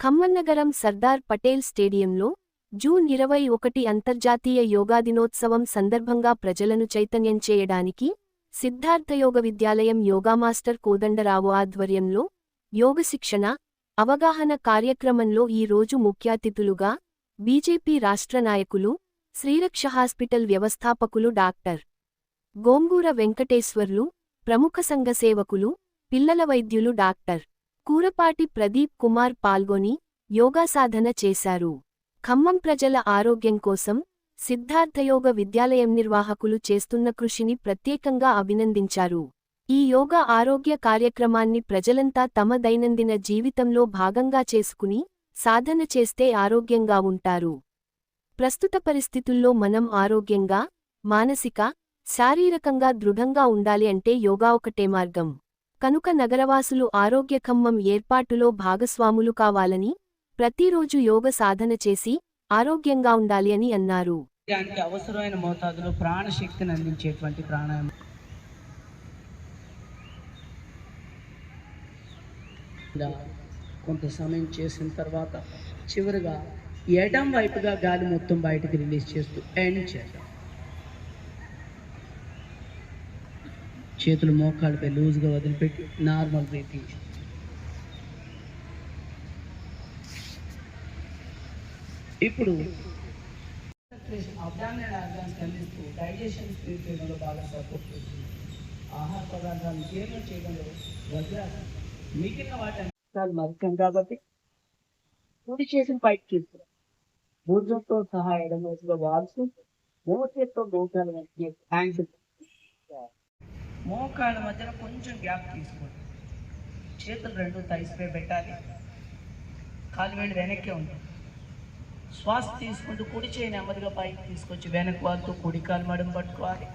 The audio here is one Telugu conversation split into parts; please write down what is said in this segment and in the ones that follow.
ఖమ్మన్నగరం సర్దార్ పటేల్ స్టేడియంలో జూన్ ఇరవై ఒకటి అంతర్జాతీయ యోగా దినోత్సవం సందర్భంగా ప్రజలను చైతన్యం చేయడానికి సిద్ధార్థ యోగ విద్యాలయం యోగా మాస్టర్ కోదండరావు ఆధ్వర్యంలో యోగ శిక్షణ అవగాహన కార్యక్రమంలో ఈ రోజు ముఖ్యాతిథులుగా బీజేపీ రాష్ట్ర నాయకులు శ్రీరక్ష హాస్పిటల్ వ్యవస్థాపకులు డాక్టర్ గోంగూర వెంకటేశ్వర్లు ప్రముఖ సంఘ సేవకులు పిల్లల వైద్యులు డాక్టర్ కూరపాటి ప్రదీప్ కుమార్ పాల్గొని యోగా సాధన చేశారు. ఖమ్మం ప్రజల ఆరోగ్యం కోసం సిద్ధార్థయోగ విద్యాలయం నిర్వాహకులు చేస్తున్న కృషిని ప్రత్యేకంగా అభినందించారు. ఈ యోగా ఆరోగ్య కార్యక్రమాన్ని ప్రజలంతా తమ దైనందిన జీవితంలో భాగంగా చేసుకుని సాధన చేస్తే ఆరోగ్యంగా ఉంటారు. ప్రస్తుత పరిస్థితుల్లో మనం ఆరోగ్యంగా మానసిక శారీరకంగా దృఢంగా ఉండాలి అంటే యోగా ఒకటే మార్గం. కనుక నగరవాసులు ఆరోగ్య ఖమ్మం ఏర్పాటులో భాగస్వాములు కావాలని ప్రతిరోజు యోగ సాధన చేసి ఆరోగ్యంగా ఉండాలి అని అన్నారు. దానికి అవసరమైన మోతాదులో ప్రాణశక్తిని అందించేటువంటి ప్రాణాయామం. కొంత సమయం చేసిన తర్వాత చివరిగా ఎడం వైపుగా గాలి మొత్తం బయటకు రిలీజ్ చేస్తూ ఎండ్ చేద్దాం. చేతులు మోకాళ్ళపై లూజ్గా వదిలిపెట్టి నార్మల్ బ్రీతింగ్ ఇప్పుడు అబ్డామినల్ ఆర్గాన్స్ అందిస్తూ డైజెషన్ స్పీడ్ చేయడంలో బాగా సపోర్ట్ చేస్తుంది ఆహార పదార్థాలను జీర్ణం చేయడంలో వజ్రాసనం మిగిలిన వాటి అంశాలు మరికం కాబట్టి కుడి చేసిన పైకి తీసుకురా. భుజంతో సహా ఎడమ వైపుగా వాల్సి మోచేత్తో మోకాలు హ్యాండ్స్ మోకాళ్ళ మధ్యన కొంచెం గ్యాప్ తీసుకోండి. చేతులు రెండు తైసిపై పెట్టాలి. కాలు వేళ్ళు వెనక్కే ఉంటుంది శ్వాస తీసుకుంటూ కుడి చేయి నెమ్మదిగా పైకి తీసుకొచ్చి వెనక్కి వాళ్తూ కుడి కాలు మడం పట్టుకోవాలి.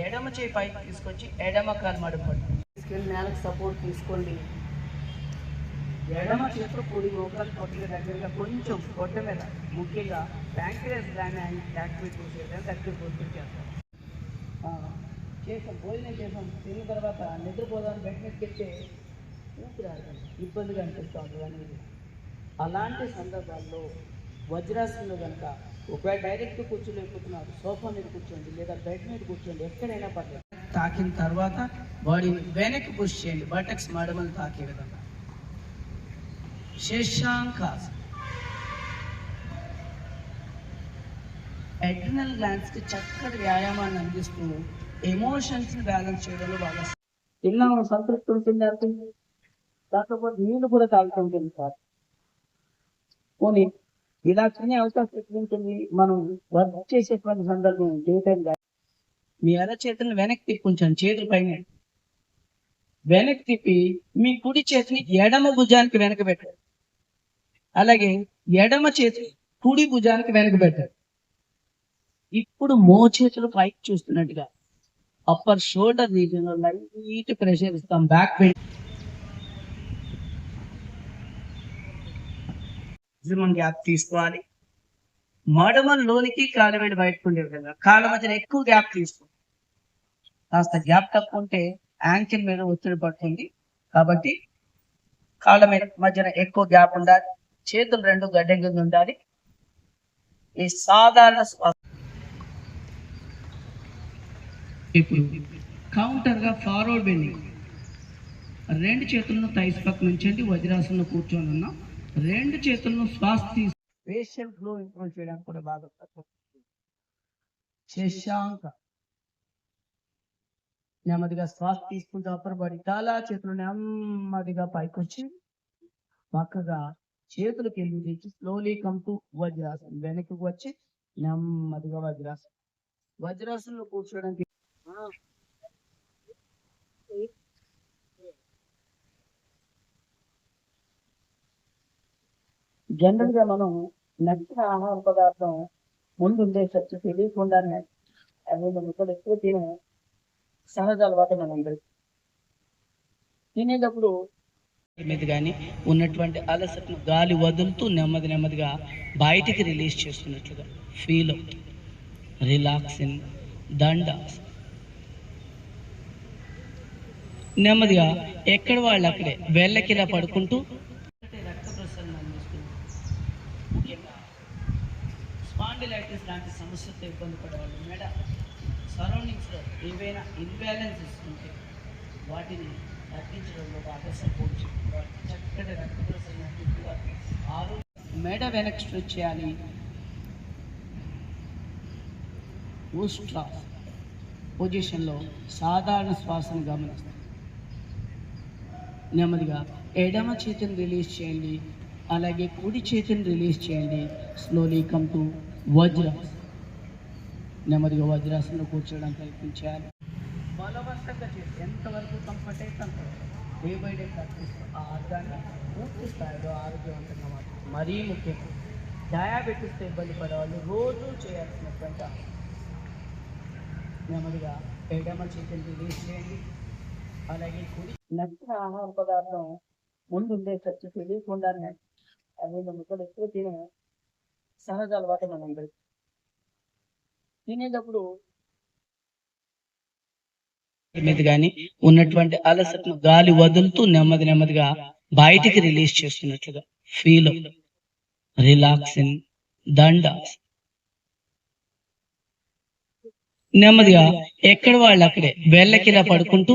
ఎడమ చేయి పైకి తీసుకొచ్చి ఎడమ కాలు మడం పట్టుకోవాలి. తీసుకెళ్ళి నేలకు సపోర్ట్ తీసుకోండి. ఎడమ చేతులు కుడి మోకాలు పొట్టిగా దగ్గరగా కొంచెం పొట్ట మీద ముఖ్యంగా ప్యాంక్రియస్ గ్లాండ్ యాక్టివేట్ చేసేది దగ్గర పొట్టు చేస్తాం. ఆ, చేసాం భోజనం చేసాం తిన్న తర్వాత నిద్రపోదాం బెడ్ మీదకి వెళ్తే ఊపిరాడతాం ఇబ్బందిగా అనిపిస్తుంది అనేది అలాంటి సందర్భాల్లో వజ్రాసనంలో కనుక ఒకవేళ డైరెక్ట్ కూర్చోలేకపోతున్నారు సోఫా మీద కూర్చోండి లేదా బెడ్ మీద కూర్చోండి ఎక్కడైనా పర్లేదు. తాకిన తర్వాత బాడీని వెనక్కి పుష్ చేయండి. బటక్స్ మడమలు తాకే విధంగా. శశాంకాస్ అడ్రినల్ గ్లాండ్స్కి చక్కటి వ్యాయామాన్ని అందిస్తూ ఎమోషన్స్ని బ్యాలెన్స్ చేయడంలో బాగా తిన్నాము సంతృప్తి ఉంటుంది అంటే దాంతో పాటు నీళ్ళు కూడా తాగుతుంటుంది సార్. పోనీ ఇలా తినే అవకాశం ఎక్కడ ఉంటుంది? మనం వర్క్ చేసేటువంటి సందర్భం టైం మీ ఎర్ర చేతులను వెనక్కి తిప్పి ఉంచండి చేతుల పైన వెనక్కి తిప్పి మీ కుడి చేతిని ఎడమ భుజానికి వెనక పెట్టండి. అలాగే ఎడమ చేతి కుడి భుజానికి వెనక పెట్టండి. ఇప్పుడు మో చేతులు పైకి చూస్తున్నట్టుగా. అప్పర్ షోల్డర్ రీజియన్లో లైట్ ప్రెషర్ ఇస్తాం బ్యాక్ పెయిన్ గ్యాప్ తీసుకోవాలి. మడమలోనికి కాలు వేడి బయటకు ఉండే విధంగా కాళ్ళ మధ్యన ఎక్కువ గ్యాప్ తీసుకో. కాస్త గ్యాప్ తక్కువ ఉంటే యాంకిల్ మీద ఒత్తిడి పడుతుంది. కాబట్టి కాళ్ళ మీద మధ్యన ఎక్కువ గ్యాప్ ఉండాలి. చేతులు రెండు గడ్డ కింద ఉండాలి. ఈ సాధారణ శ్వాస ఇప్పుడు కౌంటర్గా ఫార్వర్డ్ బెండింగ్. రెండు చేతులను థైస్ పక్క నుంచండి వజ్రాసనంలో కూర్చొని ఉన్నాం. రెండు చేతులను శ్వాస తీసుకుని ఫ్లో ఇంప్రూవ్ చేయడానికి కూడా బాగా శశాంక నెమ్మదిగా శ్వాస తీసుకుంటూ అప్పర్ బాడీ చాలా చేతులు నెమ్మదిగా పైకి వచ్చి పక్కగా చేతులకు వెళ్ళి స్లోలీ కమ్ టు వజ్రాసనం. వెనక్కి వచ్చి నెమ్మదిగా వజ్రాసనం. వజ్రాసనంలో కూర్చోడానికి జనరల్గా మనం నచ్చిన ఆహార పదార్థం ముందుండే సచ్చు తెలియకుండానే అవి మనం ఇక్కడ ఎక్కువ తినే సహజ అలవాటు మనందరికి తినేటప్పుడు మీద కానీ ఉన్నటువంటి అలసటను గాలి వదులుతూ నెమ్మది నెమ్మదిగా బయటికి రిలీజ్ చేస్తున్నట్లుగా ఫీల్ అవుట్ రిలాక్సింగ్ దండ. నెమ్మదిగా ఎక్కడ వాళ్ళు అక్కడే వెళ్ళకిలా పడుకుంటూ రక్త ప్రసరణ అందిస్తుంది స్పాండిలైటిస్ సమస్యతో ఇబ్బంది పడేవాళ్ళు మేడ సరౌండింగ్స్లో ఏవైనా ఇన్బ్యాలెన్సెస్ ఉంటే వాటిని తగ్గించడంలో బాగా సపోర్ట్ చేయాలి చక్కటి రక్త ప్రసరణ దిద్దుగా మెడ వెనక్కి స్ట్రెచ్ చేయాలి. ఊస్ట్రా పొజిషన్లో సాధారణ శ్వాసను గమనిస్తాం నెమ్మదిగా ఎడమ చేతిని రిలీజ్ చేయండి. అలాగే కుడి చేతిని రిలీజ్ చేయండి. స్లోలీ కమ్ టు వజ్రాసనం నెమ్మదిగా వజ్రాసనంలో కూర్చోవడానికి ప్రయత్నించాలి బలవంతంగా చేసి ఎంతవరకు కంఫర్ట్ అయితే అంత డే బై డే ప్రాక్టీస్ ఆ అర్థాన్ని పూర్తి స్థాయిలో ఆరోగ్యవంతంగా మాత్రం మరీ ముఖ్యంగా డయాబెటీస్తో ఇబ్బంది పడేవాళ్ళు రోజు చేయాల్సినటువంటి ఆహారం. నెమ్మదిగా ఎడమ చేతిని రిలీజ్ చేయండి. అలాగే కుడి నచ్చిన ఆహార పదార్థం ముందు ఉండే తెలియకుండానే అవి ముక్కలు ఎక్కువ తినే సహజ అలవాటు మనం తినేటప్పుడు మీద కానీ ఉన్నటువంటి అలసటను గాలి వదులుతూ నెమ్మది నెమ్మదిగా బయటికి రిలీజ్ చేస్తున్నట్లుగా ఫీల్ రిలాక్సింగ్ దండ. నెమ్మదిగా ఎక్కడ వాళ్ళు అక్కడే వెళ్ళకిలా పడుకుంటూ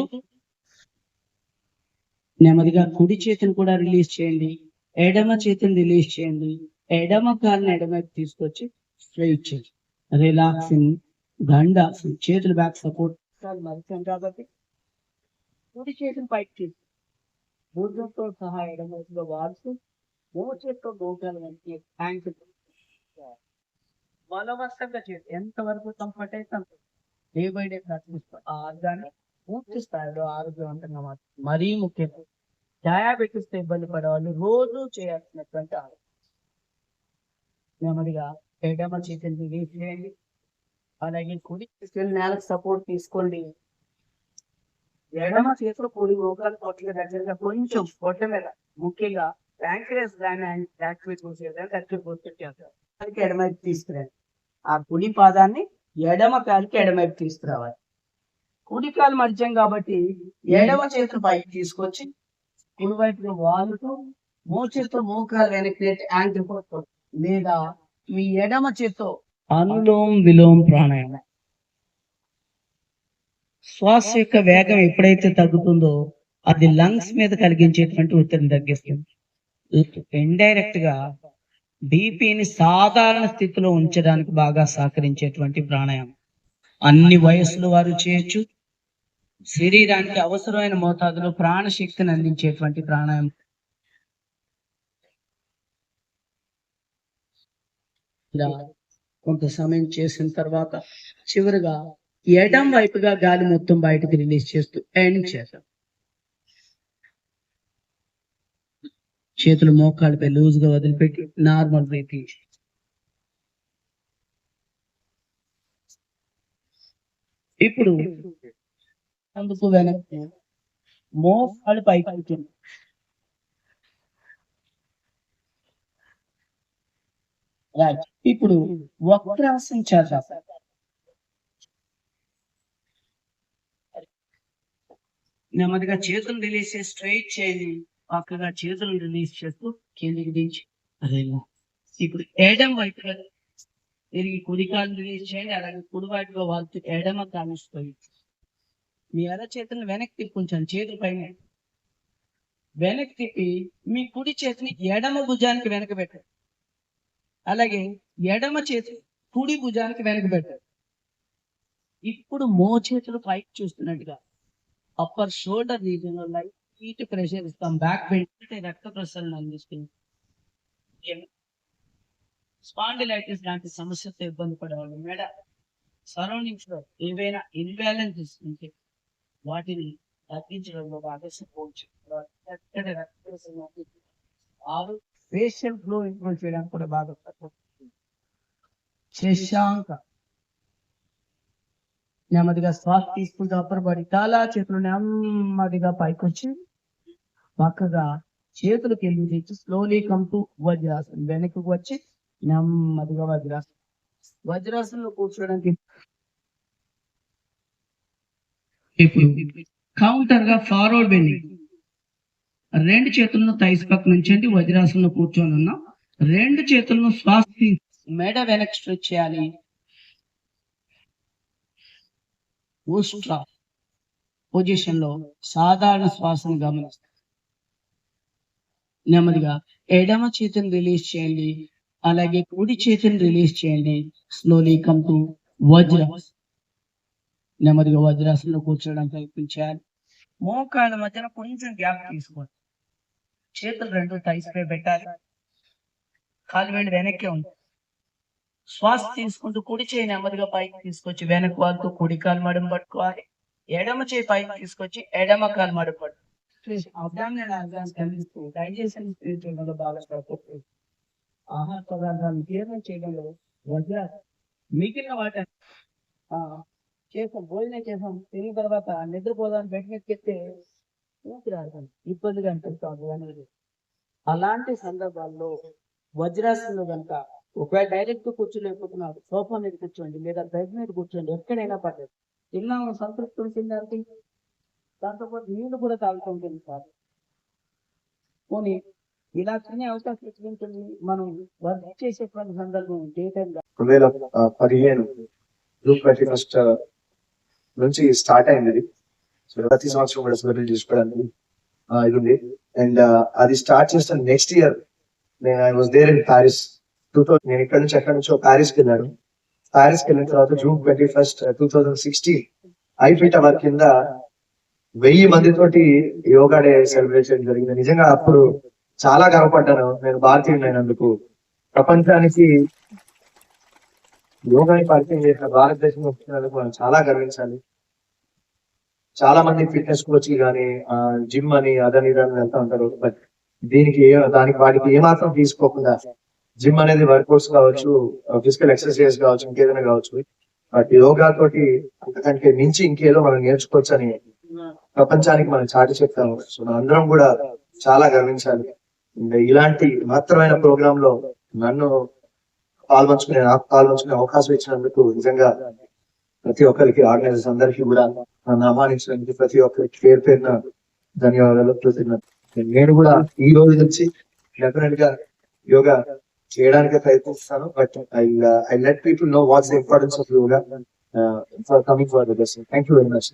నెమ్మదిగా కుడి చేతిని కూడా రిలీజ్ చేయండి. ఎడమ చేతిని రిలీజ్ చేయండి. ఎడమ కాలుని ఎడమకి తీసుకొచ్చి స్ట్రైట్ చేయండి. రిలాక్సింగ్ దండాసన్ చేతులు బ్యాక్ సపోర్ట్ మరిచాం కాబట్టి. కుడి చేతిని పైకి తీసుకు భుజంతో సహా ఎడమ వైపులో వాడుతూ మూడు చేతితో గోకాలు వెనక్కి హ్యాండ్స్ బలవంతంగా చేసి ఎంతవరకు కంఫర్ట్ అయితే అంత. డే బై డే ప్రాక్టీస్ ఆ ఆర్గాన్ని పూర్తి స్థాయిలో ఆరోగ్యవంతంగా మరీ ముఖ్యంగా డయాబెటీస్తో ఇబ్బంది పడేవాళ్ళు రోజు చేయాల్సినటువంటి ఆహారం నెమ్మదిగా ఎడమ చేతిని రిలీజ్ చేయండి అలాగే కుడి చేతులు నేలకు సపోర్ట్ తీసుకోండి. ఎడమ చేతులు కుడి మోకాలు పొట్ల దగ్గరగా కొంచెం పొట్ట మీద ముఖ్యంగా ప్యాంక్రియస్ గ్లాండ్ యాక్టివేట్ చేసేదానికి యాక్టివేట్ చేస్తారు తీసుకురండి. ఆ కుడి పాదాన్ని ఎడమ కాలికి ఎడమైపు తీసుకురావాలి. కుడి కాలు మధ్యం కాబట్టి ఎడమ చేతులు పైకి తీసుకొచ్చి కుడివైపులో వాలుతూ మోచేత్తో మోకాలు వెనక్కి నెట్టి యాంకిల్ లేదా మీ ఎడమ చేత్తో అనులోం విలోం ప్రాణాయామం. శ్వాస యొక్క వేగం ఎప్పుడైతే తగ్గుతుందో అది లంగ్స్ మీద కలిగించేటువంటి ఒత్తిడిని తగ్గిస్తుంది. ఇండైరెక్ట్గా బీపీని సాధారణ స్థితిలో ఉంచడానికి బాగా సహకరించేటువంటి ప్రాణాయామం. అన్ని వయస్సుల వారు చేయొచ్చు. శరీరానికి అవసరమైన మోతాదులో ప్రాణశక్తిని అందించేటువంటి ప్రాణాయామం. ఇలా కొంత సమయం చేసిన తర్వాత చివరిగా ఎడం వైపుగా గాలి మొత్తం బయటకు రిలీజ్ చేస్తూ ఎండ్ చేద్దాం. చేతులు మోకాళ్ళపై లూజ్గా వదిలిపెట్టి నార్మల్ బ్రీతింగ్ ఇప్పుడు అందుకు వెనక్కి మోకాళ్ళు పైకి అవుతుంది ఇప్పుడు వక్రాసనం చేద్దాం నెమ్మదిగా చేతులు రిలీజ్ చేసి స్ట్రైట్ చేయండి పక్కగా చేతులు రిలీజ్ చేస్తూ కిందికి దించి ఇప్పుడు ఎడం వైపు తిరిగి కుడికాలు రిలీజ్ చేయండి అలాగే కుడి వైపుగా వాళ్ళు ఎడమ కాలుస్తుంది మీ అరచేతిని వెనక్కి తిప్పుంచండి చేతి పైన. వెనక్కి తిప్పి మీ కుడి చేతిని ఎడమ భుజానికి వెనక పెట్టారు అలాగే ఎడమ చేతి కుడి భుజానికి వెనక పెట్టారు ఇప్పుడు మో చేతులు పైకి చూస్తున్నట్టుగా అప్పర్ షోల్డర్ రీజన్లో లైట్ హీట్ ప్రెషర్ ఇస్తాం. బ్యాక్ బెండ్ రక్త ప్రసరణ అందిస్తుంది స్పాండిలైటిస్ లాంటి సమస్యతో ఇబ్బంది పడేవాళ్ళు. మేడ సరౌండింగ్స్లో ఏవైనా ఇన్బ్యాలెన్స్ ఉంటే వాటిని తగ్గించడంలో బాగా సపోర్ట్ ఆరు ఫేషియల్ ఫ్లో ఇంప్రూవ్ చేయడానికి కూడా బాగా శశాంక నెమ్మదిగా శ్వాస తీసుకుంటూ అప్పర్ బాడీ చాలా చేతులు నెమ్మదిగా పైకొచ్చి పక్కగా చేతులకు వెళ్ళి తెచ్చి స్లోలీ కమ్ టు వజ్రాసనం. వెనక్కి వచ్చి నెమ్మదిగా వజ్రాసనం. వజ్రాసనంలో కూర్చోడానికి ఇప్పుడు కౌంటర్గా ఫార్వర్డ్ బెండింగ్ రెండు చేతులను థైస్ పక్క నుంచండి వజ్రాసనంలో కూర్చొని ఉన్నాం. రెండు చేతులను శ్వాస మెడ వెనక్కి స్ట్రెచ్ చేయాలి. ఊస్ట్రా పొజిషన్లో సాధారణ శ్వాసను గమనిస్తాం నెమ్మదిగా ఎడమ చేతిని రిలీజ్ చేయండి అలాగే కుడి చేతిని రిలీజ్ చేయండి. స్లోలీ కమ్ టు వజ్ర. నెమ్మదిగా వజ్రాసనంలో కూర్చోడానికి ప్రయత్నించాలి. మోకాళ్ళ మధ్యన కొంచెం గ్యాప్ తీసుకోండి. చేతులు రెండు టైస్ పై పెట్టాలి. కాలు వేళ్ళు వెనక్కి ఉంది. శ్వాస తీసుకుంటూ కుడి చేయి నెమ్మదిగా పైకి తీసుకొచ్చి వెనక్కి వాళ్ళతో కుడి కాలు మడం పట్టుకోవాలి. ఎడమ చేయి పైకి తీసుకొచ్చి ఎడమ కాలు మడం పట్టు. అబ్డామినల్ ఆర్గాన్స్ డైజెషన్ చేయడంలో బాగా సపోర్ట్ ఆహార పదార్థాలను జీర్ణం చేయడంలో వజ్ర మిగిలిన వాటి చేసాం భోజనం చేసాం తిరిగిన తర్వాత నిద్రపోదాన్ని బెడ్ మీదకి ఎత్తే ఇబ్బందిగా అనిపిస్తుంది అనేది. అలాంటి సందర్భాల్లో వజ్రాసనంలో కనుక ఒకవేళ డైరెక్ట్ కూర్చోలేకపోతున్నారు సోఫా మీద కూర్చోండి లేదా బెడ్ మీద కూర్చోండి ఎక్కడైనా పర్లేదు. తిన్నాము సంతృప్తి ఉంటుంది దాంతోపాటు నీళ్ళు కూడా తాగుతూ ఉంటుంది సార్. పోనీ ఇలా తినే అవకాశం ఎక్కడ ఉంటుంది? మనం వర్క్ చేసేటువంటి సందర్భం డే టైం రెండు వేల పదిహేను జూన్ ఫస్ట్ నుంచి స్టార్ట్ అయింది. సో ప్రతి సంవత్సరం కూడా సెలబ్రేట్ చేసుకోవడానికి ఇది ఉంది అండ్ uh, అది స్టార్ట్ చేసిన నెక్స్ట్ ఇయర్ నేను I was there in Paris two thousand నేను ఇక్కడ నుంచి ఎక్కడ నుంచో ప్యారిస్కి వెళ్ళాను. ప్యారిస్కి వెళ్ళిన తర్వాత June twenty first two thousand sixteen Eiffel tower కింద వెయ్యి మందితోటి యోగా డే సెలబ్రేట్ చేయడం జరిగింది. నిజంగా అప్పుడు చాలా గర్వపడ్డాను. నేను భారతీయుడు అయినందుకు. ప్రపంచానికి యోగాని పరిచయం చేసిన భారతదేశం వచ్చినందుకు మనం చాలా గర్వించాలి. చాలా మంది ఫిట్నెస్ కోచ్ కానీ జిమ్ అని అదని ఇదని వెళ్తా ఉంటారు. బట్ దీనికి ఏ- దానికి వాటికి ఏమాత్రం తీసుకోకుండా జిమ్ అనేది వర్కౌట్స్ కావచ్చు ఫిజికల్ ఎక్సర్సైజ్ కావచ్చు ఇంకేదైనా కావచ్చు. బట్ యోగా తోటి అంతకంటే మించి ఇంకేదో మనం నేర్చుకోవచ్చు అని ప్రపంచానికి మనం చాటి చెప్తాము. సో అందరం కూడా చాలా గర్వించాలి. ఇంకా ఇలాంటి మహత్తరమైన ప్రోగ్రామ్లో నన్ను పాల్పంచుకునే పాల్పంచుకునే అవకాశం ఇచ్చినందుకు నిజంగా ప్రతి ఒక్కరికి ఆర్గనైజర్స్ అందరికీ కూడా నన్ను ఆహ్వానించినందుకు ప్రతి ఒక్కరికి పేరు పేరున ధన్యవాదాలు కృతజ్ఞతలు. నేను కూడా ఈ రోజు నుంచి డెఫినెట్గా యోగా చేయడానికి ప్రయత్నిస్తాను but I I let people know what's the importance of yoga for coming for the thank you very much